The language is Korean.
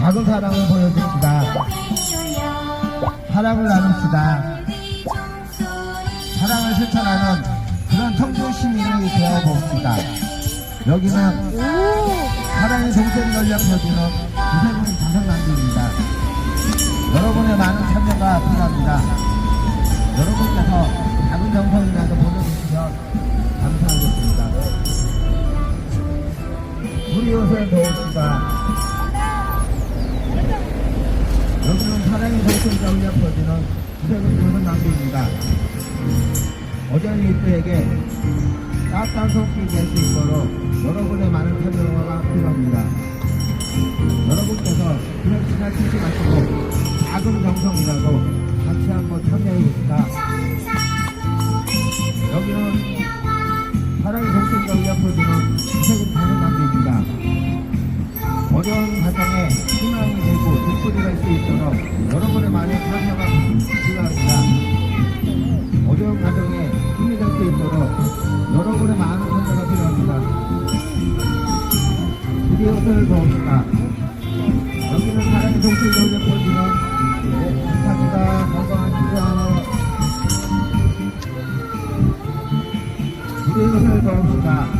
작은 사랑을 보여줍시다. 사랑을 나눕시다. 사랑을 실천하는 그런 청주 시민이 되어봅시다. 여기는 사랑의 동생을 펴주는 구세군 자성남기입니다. 여러분의 많은 참여가 필요합니다. 여러분께서 작은 정성이라도 보내주시면 감사하겠습니다. 우리 옷을 배웁시다. 여기는 사랑의 동생을 펴주는 구세군 자성남기입니다. 어전히 이때에게 따뜻한 손길이 될 수 있도록 여러분의 많은 참여가 필요합니다. 여러분께서 그냥 지나치지 마시고 작은 정성이라도 같이 한번 참여해 봅시다. 여기는 사랑의 동생과 위협해주는 구세군 다른남대입니다. 어려운 가정에 희망이 뒷소리 갈수 있도록 여러분의 많은 참여가 필요합니다. 어려운 가정에 힘이 될 수 있도록 여러분의 많은 참여가 필요합니다. 우리 옷을 도웁시다. 여기는 사랑의 여자 보지는 네, 감사합니다. 건강하시고 우리 옷을 도웁시다.